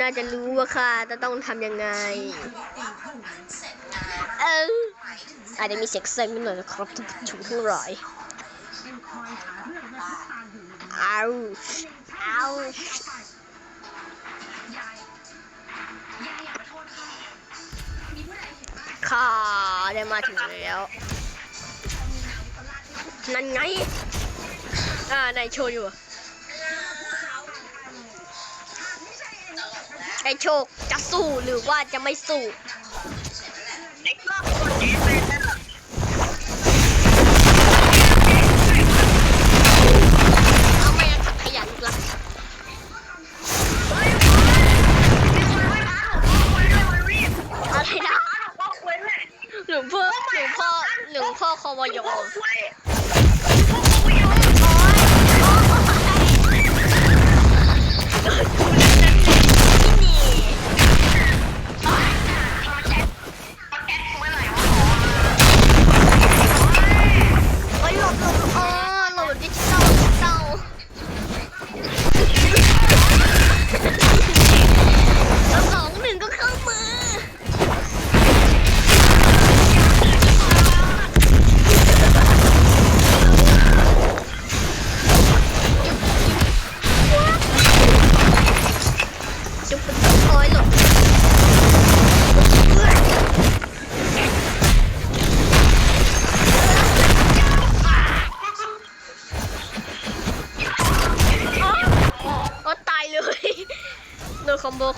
น่าจะรู้ว่าค่ะจะต้องทำยังไง เอออาจจะมีเสียงเซ็งนิดหน่อยนะครับทุกนผู้ชมทั้งหลายเอาเอาค่ะได้มาถึงแล้ว นั่นไง อ่า ในโชว์อยู่ ช้โชคจะสู้หรือว่าจะไม่สู้เนอบขยันละอไรนะหลวงพ่อหลวงพ่อหลวงพ่อคอวอยอ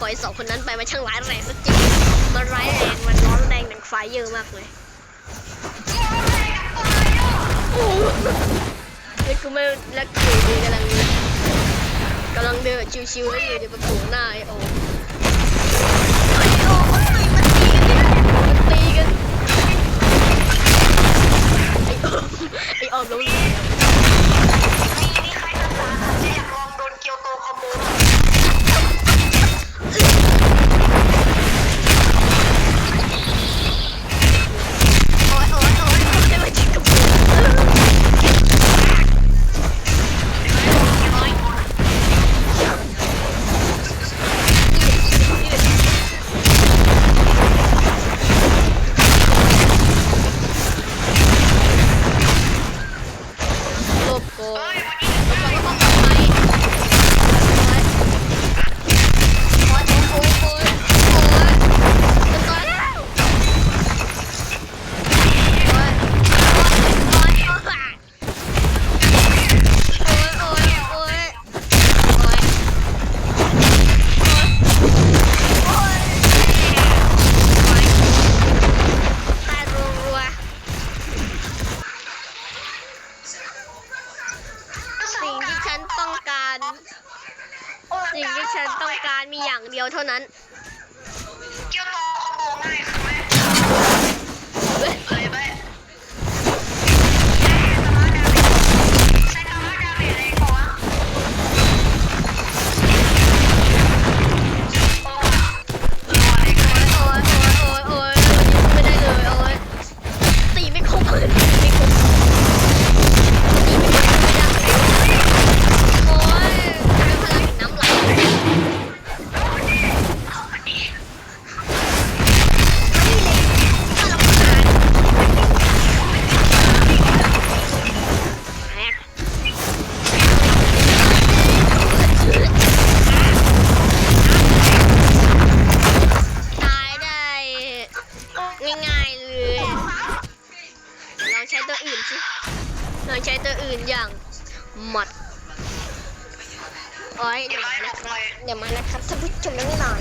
่อยสองคนนั้นไปมันช่างร้ายแรงสักจริงมันร้ายแรงมันร้อนแรงดังไฟเยอะมากเลยโอ้แล้วกูไม่แล้วกูกำลังกำลังเดินชิวๆแล้วอยู่ในประตูหน้าไอโอ เดียวเท่านั้นเกี่ยวต่อคอมโบง่ายคือไหมเว้ยอะไรไปใช้คำว่าดาเมจอะไรก่อนโอ้ยโอ้ยโอ้ยโอ้ยโอ้ยโอ้ยไม่ได้เลยโอ้ยตีไม่ครบเลย ลองใช้ตัวอื่นอย่างหมัดโอ้ยเดี๋ยวมานะครับเดี๋ยวมานะครับท่านผู้ชมทั้งหลาย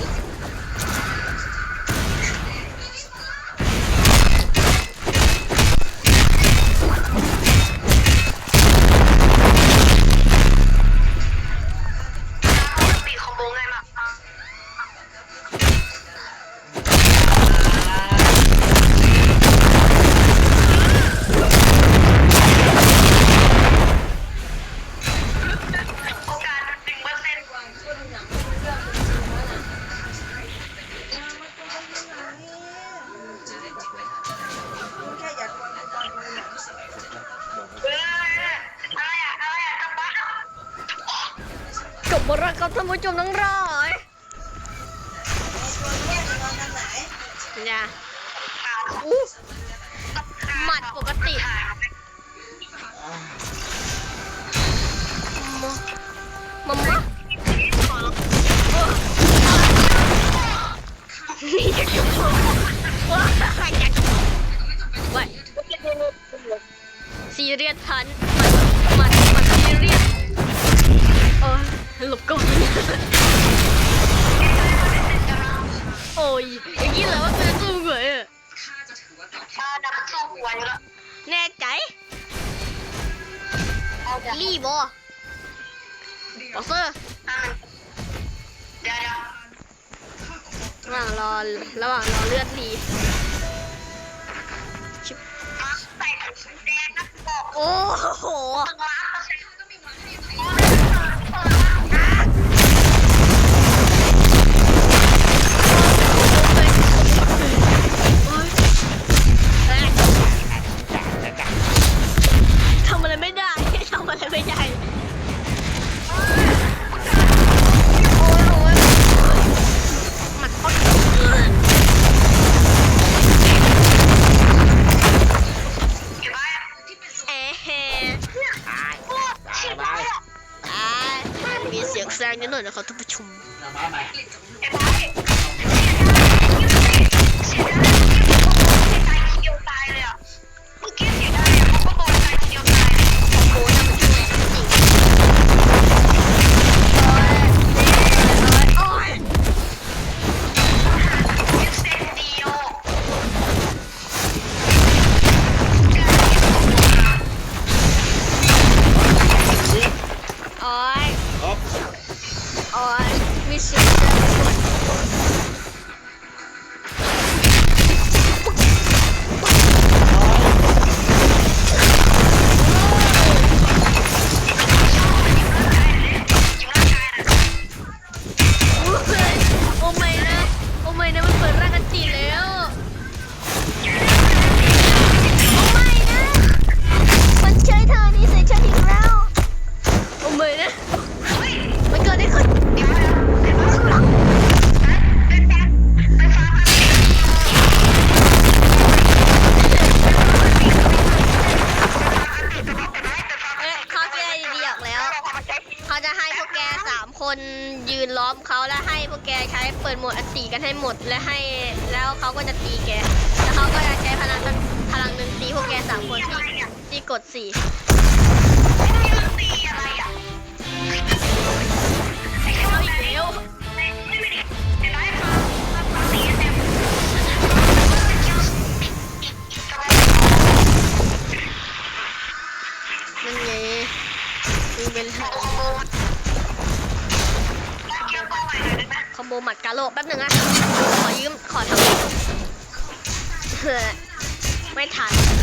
ผู้ชมต้องรอดเนี่ยอ้หมัดปกติมัมมะนี่จะจบว้าใครจะจบไว้ซีเรียสทัน ยอย่างนี้เหรอว่าเป็นสู้เหวยอะถ้าดำสู้หวยแล้วแน่ใจรีบบอปอเซอร์เดี๋ระหว่างรอระหว่างรอเลือดรีใส่ถุงแดงนะบอกโอ้โห หน่อยนะครัท่านผู้ชม ไอ้บ้า สามคนที่ที่กดสี่เอาอีกแล้วนั่นไงมีเป็นคอมโบหมัดกาโลแป๊บหนึ่งอะขอยืม ขอทำไม่ทัน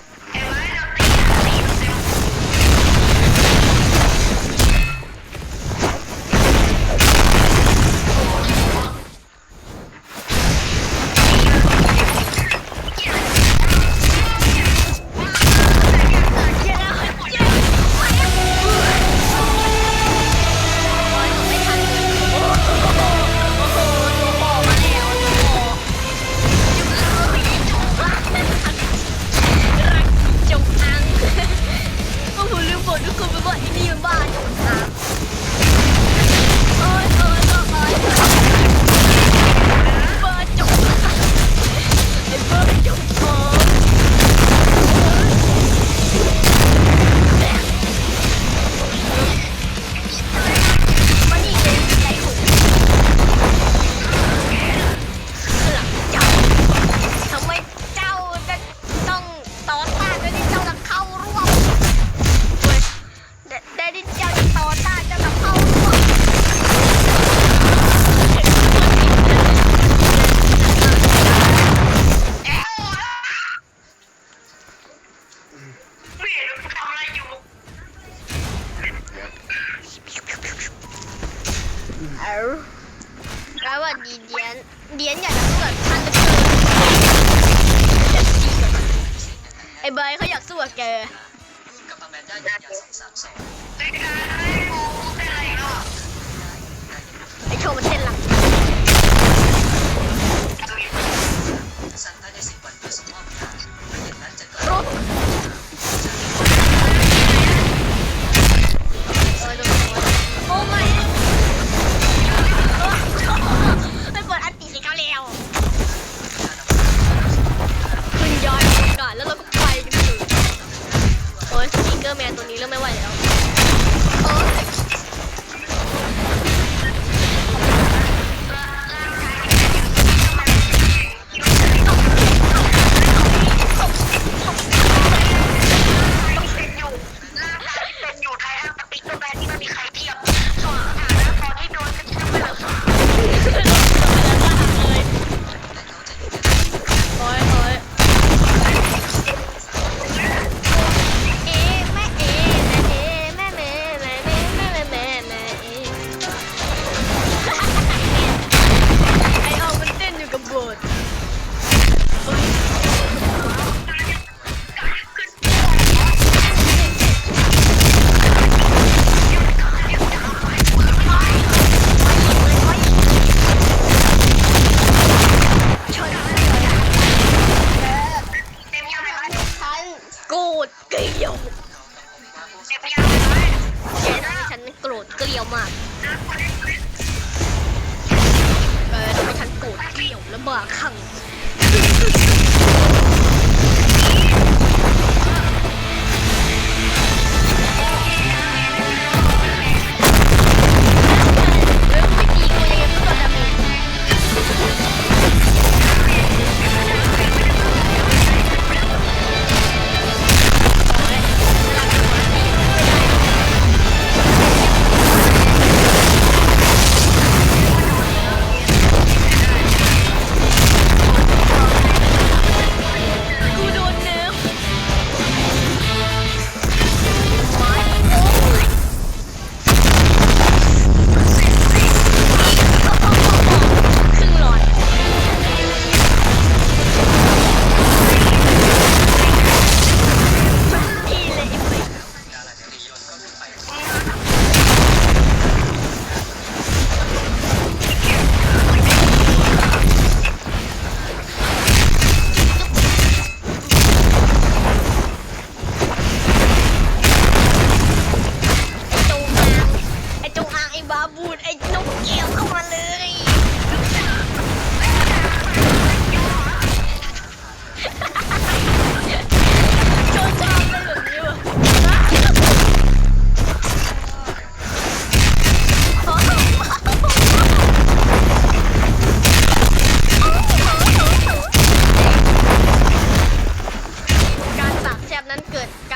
我靠你这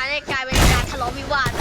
ได้กลายเป็นการทะเลาะวิวาท